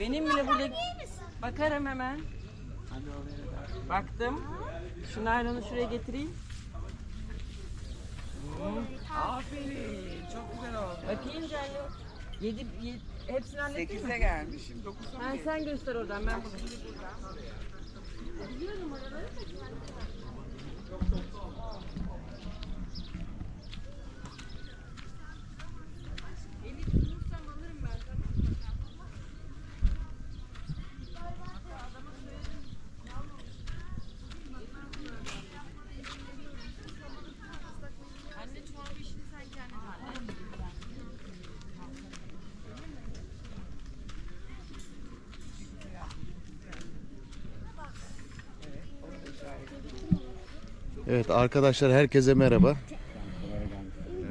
Benim bile burada bakarım hemen. Baktım. Şu naylonu şuraya getireyim. Aferin. Çok güzel oldu. Bakayım Canyo. Yedi, yedi, hepsini hallettin mi? 8'e gelmişim. 9'a Ha, sen göster oradan ben bakayım. Evet arkadaşlar herkese merhaba.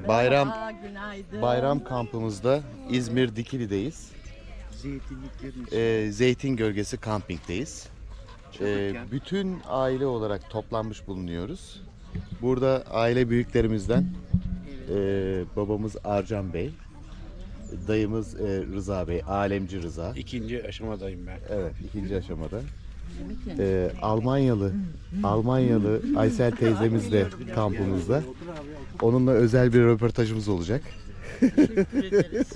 Bayram Aa, günaydın. bayram kampımızda İzmir Dikili'deyiz. Ee, Zeytin Gölgesi kampingdeyiz. Ee, bütün aile olarak toplanmış bulunuyoruz. Burada aile büyüklerimizden e, babamız Arcan Bey, dayımız e, Rıza Bey, Alemci Rıza. İkinci aşamadayım ben. Evet, ikinci aşamada. Ee, Almanyalı, Almanyalı Aysel teyzemiz de kampımızda. Onunla özel bir röportajımız olacak. Teşekkür ederiz.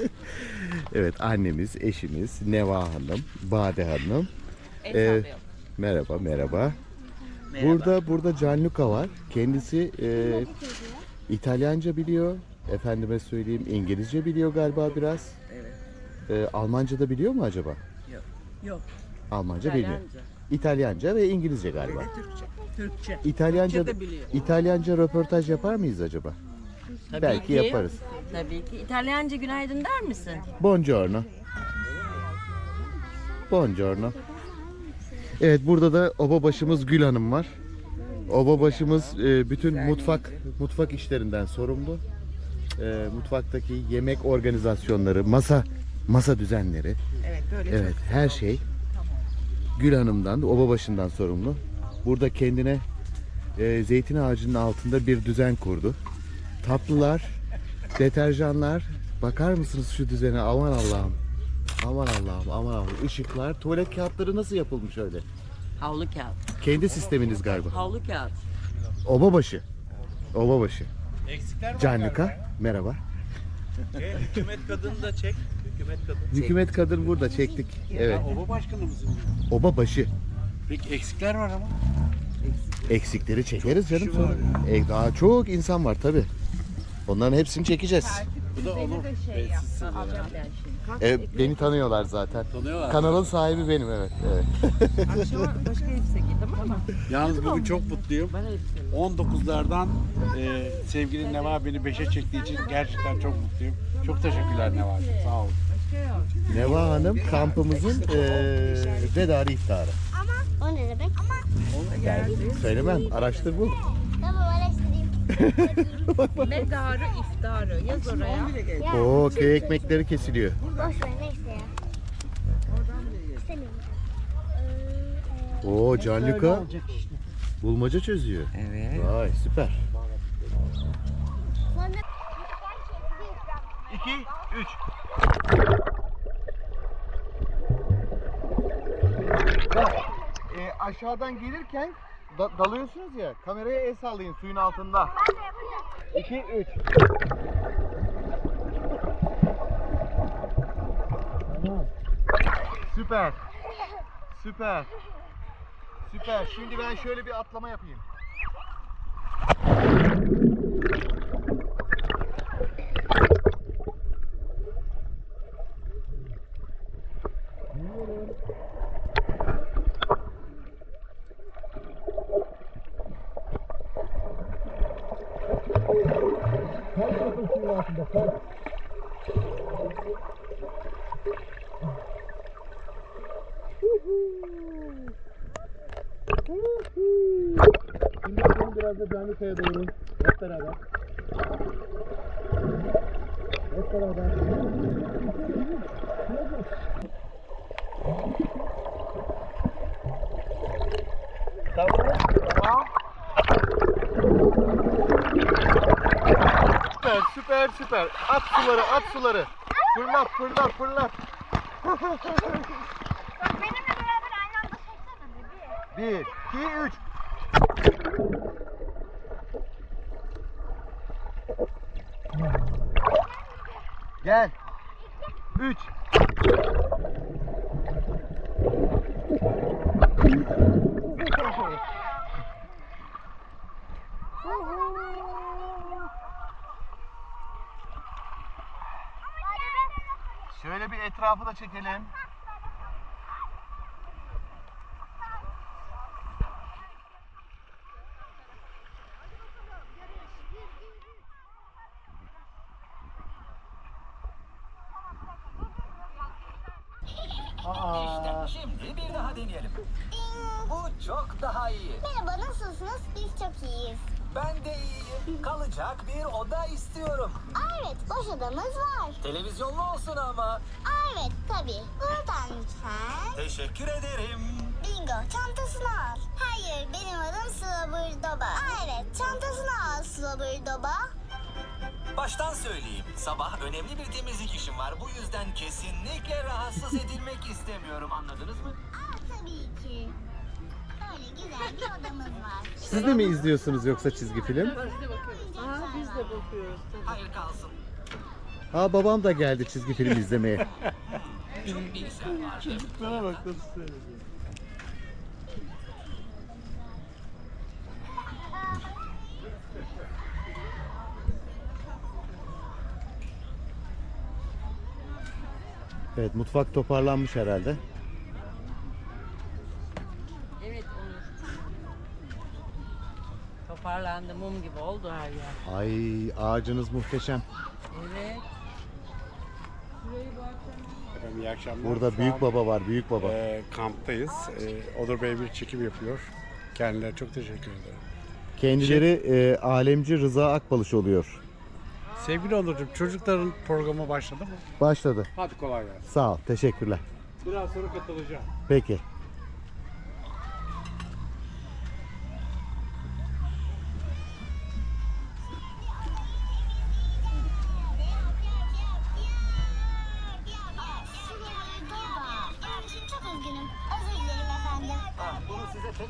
Evet, annemiz, eşimiz, Neva Hanım, Bade Hanım. Ee. Merhaba, merhaba. Burada burada Gianluca var. Kendisi e, İtalyanca biliyor. Efendime söyleyeyim İngilizce biliyor galiba biraz. Evet. E, Almanca da biliyor mu acaba? Yok. Yok. Almanca bilmiyor. İtalyanca. İtalyanca ve İngilizce galiba. Ve Türkçe. Türkçe. İtalyanca Türkçe de biliyor. İtalyanca röportaj yapar mıyız acaba? Tabii Belki ki. yaparız. Tabii ki. İtalyanca günaydın der misin? Buongiorno. Buongiorno. Evet burada da oba başımız Gül Hanım var. Oba başımız e, bütün mutfak mutfak işlerinden sorumlu. E, mutfaktaki yemek organizasyonları, masa masa düzenleri, Evet böyle evet her şey Gül Hanım'dan, oba başından sorumlu. Burada kendine e, zeytin ağacının altında bir düzen kurdu. Tatlılar, deterjanlar, bakar mısınız şu düzene? Aman Allah'ım. Aman Allah'ım, aman Allah'ım. Işıklar, tuvalet kağıtları nasıl yapılmış öyle? Havlu kağıt. Kendi sisteminiz galiba. Havlu kağıt. Obabaşı. Obabaşı. Eksikler var Canika, merhaba. Çek, hükümet kadını da çek. Hükümet kadın. Hükümet kadın burada çektik. Evet. Ha, oba başkanı mısın? Obabaşı. Peki eksikler var ama. Eksikleri çekeriz canım kişi sonra. var E, daha çok insan var tabi. Onların hepsini çekeceğiz. Bu da onu şey e, siz E, beni tanıyorlar zaten. tanıyorlar. Kanalın sahibi benim evet. evet. Akşama başka elbise giy tamam mı? Yalnız bugün çok mutluyum. Ben elbise. 19'lardan e, sevgili Neva beni 5'e çektiği için gerçekten çok mutluyum. Çok teşekkürler Neva'cığım. Sağ olun. Neva Hanım kampımızın e, vedarı iftarı. O ne demek? Ama Söylemem, araştır bul. tamam araştırayım. Medarı iftarı. Yaz oraya. Oo köy ekmekleri kesiliyor. Boş ver neyse ya. İstemiyorum. Oo Canluka bulmaca çözüyor. Evet. Vay süper. 2 3 e, aşağıdan gelirken da- dalıyorsunuz ya kameraya el sallayın suyun altında. 2 3 Süper. Süper. Süper. Şimdi ben şöyle bir atlama yapayım. Şimdi bakalım biraz da Canika'ya doğru. Hep beraber. Hep beraber. Tamam. Süper. At suları at suları. Fırlat fırlat fırlat. Benimle beraber aynı anda çeksene bebeğim. Bir, iki, üç. Gel. Üç. Şöyle bir etrafı da çekelim. Şimdi bir daha deneyelim. Bu çok daha iyi. Merhaba nasılsınız? Biz çok iyiyiz. Ben de iyiyim. Kalacak bir oda istiyorum. Aa, evet boş odamız var. Televizyonlu olsun ama. Aa, evet tabii. Buradan lütfen. Teşekkür ederim. Bingo çantasını al. Hayır benim adım Slobber Doba. Aa, evet çantasını al Slobber Doba. Baştan söyleyeyim. Sabah önemli bir temizlik işim var. Bu yüzden kesinlikle rahatsız edilmek istemiyorum. Anladınız mı? Aa tabii ki. Böyle güzel bir odamız var. Siz de mi izliyorsunuz yoksa çizgi film? Aa, biz de bakıyoruz. Hayır kalsın. Ha babam da geldi çizgi film izlemeye. Çok bilgisayar vardı. Bana bak nasıl. Evet mutfak toparlanmış herhalde. Evet Onur. Toparlandı mum gibi oldu her yer. Ay ağacınız muhteşem. Evet. Efendim iyi akşamlar. Burada Şu büyük an, baba var büyük baba. e, kamptayız. E, Onur Bey bir çekim yapıyor. Kendilerine çok teşekkür ederim. Kendileri e, alemci Rıza Akbalış oluyor. Sevgili Onurcuğum çocukların programı başladı mı? Başladı. Hadi kolay gelsin. Sağ ol. Teşekkürler. Biraz sonra katılacağım. Peki.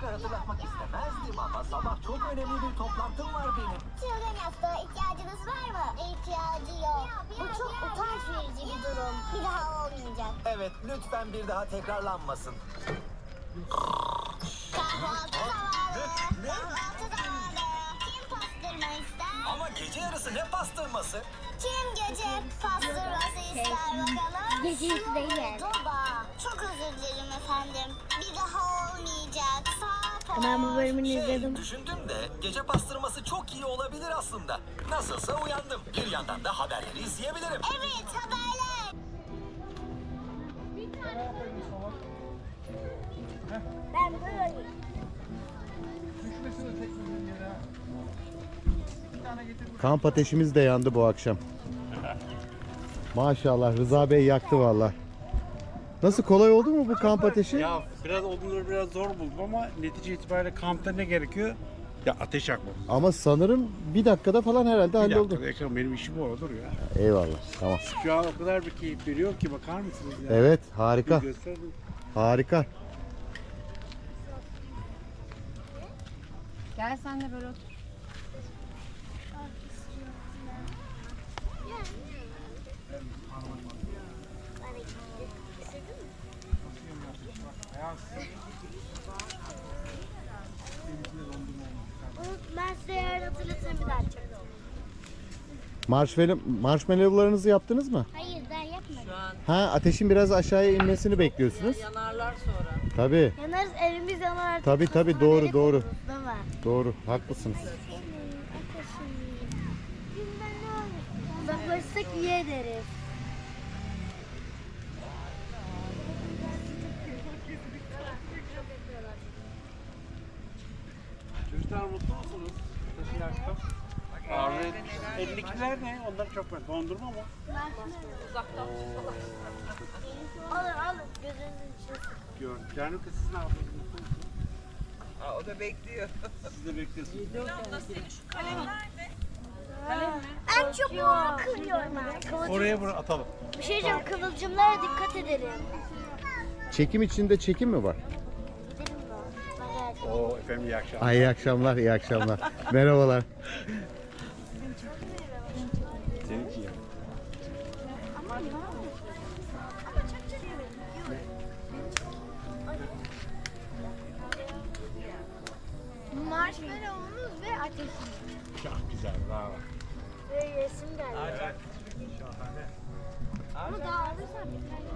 Tekrar hatırlatmak istemezdim ama sabah çok önemli bir toplantım var benim. Çılgın yastığa ihtiyacınız var mı? İhtiyacı yok. Bu çok utanç verici bir durum. Bir daha olmayacak. Evet, lütfen bir daha tekrarlanmasın. Kahvaltı zamanı. Kahvaltı zamanı. Kim pastırma ister? Ama gece yarısı ne pastırması? Kim gece pastırması ister bakalım? Gece değil. Doba. Çok özür dilerim efendim. Bir daha olmayacak. Ben bu bölümünü Şey, izledim. düşündüm de gece pastırması çok iyi olabilir aslında. Nasılsa uyandım. Bir yandan da haberleri izleyebilirim. Evet haberler. Ben. Kamp ateşimiz de yandı bu akşam. Maşallah Rıza Bey yaktı valla. Nasıl kolay oldu mu bu kamp ateşi? Ya biraz odunları biraz zor buldum ama netice itibariyle kampta ne gerekiyor? Ya ateş yakmak. Ama sanırım bir dakikada falan herhalde Bir halloldu. dakika Ekrem benim işim o olur ya. Eyvallah. Tamam. Şu an o kadar bir keyif veriyor ki bakar mısınız ya? Evet Bir harika. gösterin. Harika. Gel sen de böyle otur. Ben size yarın hatırlatırım bir daha açacağım. Marshmallow, marshmallowlarınızı yaptınız mı? Hayır daha yapmadım. Şu an Ha ateşin biraz aşağıya inmesini bekliyorsunuz. yanarlar sonra. Tabii. Yanarız evimiz yanar. Tabii tabii doğru doğru. Da var. Doğru haklısınız. Uzaklaşsak iyi ederiz. Çocuklar mutlu musunuz? Taşıyakta. Abi, elindekiler ne? Onlar çok ben. Dondurma mı? Alın alın gözünüzün içine sıkın. Gördüm. Kız siz ne yapıyorsunuz? Mutlu musunuz? o da bekliyor. Siz de bekliyorsunuz. En çok onu kırıyorum ben. Kıvılcım. Oraya buraya atalım. Bir şey diyeceğim kıvılcımlara dikkat edelim. Çekim içinde çekim mi var? Gidelim mi? Ben geldim. Oo efendim iyi akşamlar. Ay iyi akşamlar, iyi akşamlar. Merhabalar. Seninki ya. Marshmallow'umuz ve ateşimiz. Çok güzel bravo. Ve resim geldi. Ama daha alırsan Ne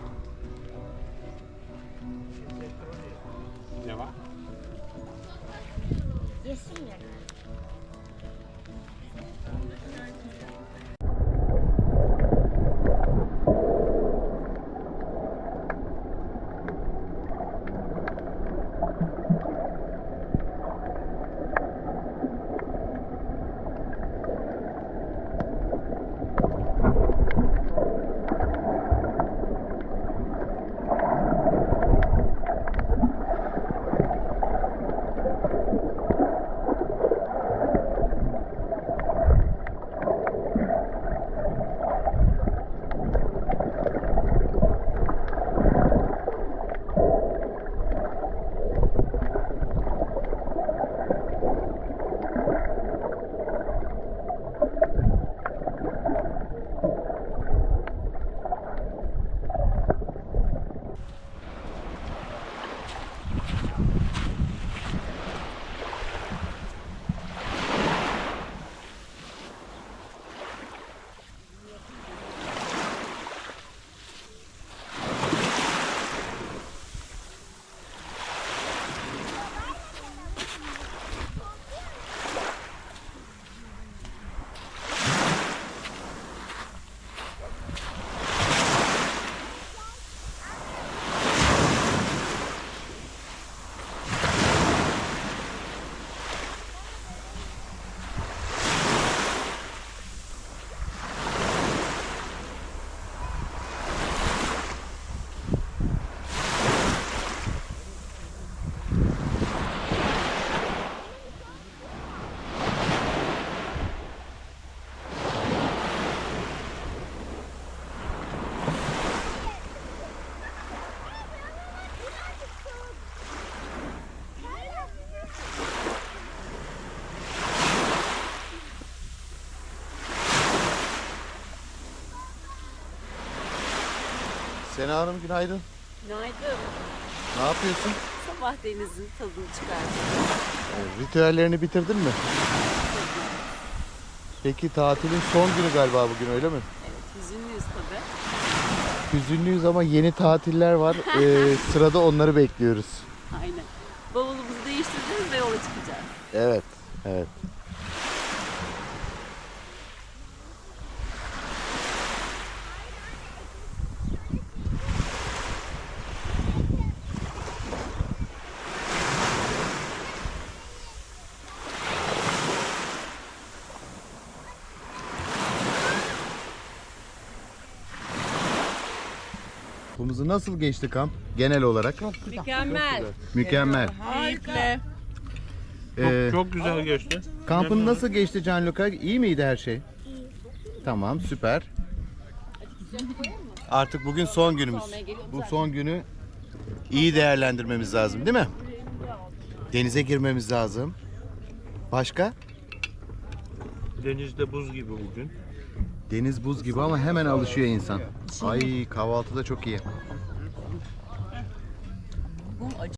Sena Hanım günaydın. Günaydın. Ne yapıyorsun? Sabah denizin tadını çıkardım. Ee, Ritüellerini bitirdin mi? Peki tatilin son günü galiba bugün öyle mi? Evet, hüzünlüyüz tabii. Hüzünlüyüz ama yeni tatiller var. Ee, sırada onları bekliyoruz. Aynen. Bavulumuzu değiştireceğiz ve yola çıkacağız. Evet, evet. Kampımızı nasıl geçti kamp genel olarak? Mükemmel. Mükemmel. Keyifli. Ee, Çok güzel geçti. Kampın nasıl geçti Gianluca? İyi miydi her şey? Tamam, süper. Artık bugün son günümüz. Bu son günü iyi değerlendirmemiz lazım, değil mi? Denize girmemiz lazım. Başka? Denizde buz gibi bugün. Deniz buz gibi ama hemen alışıyor insan. Ay kahvaltıda çok iyi. Bu acı.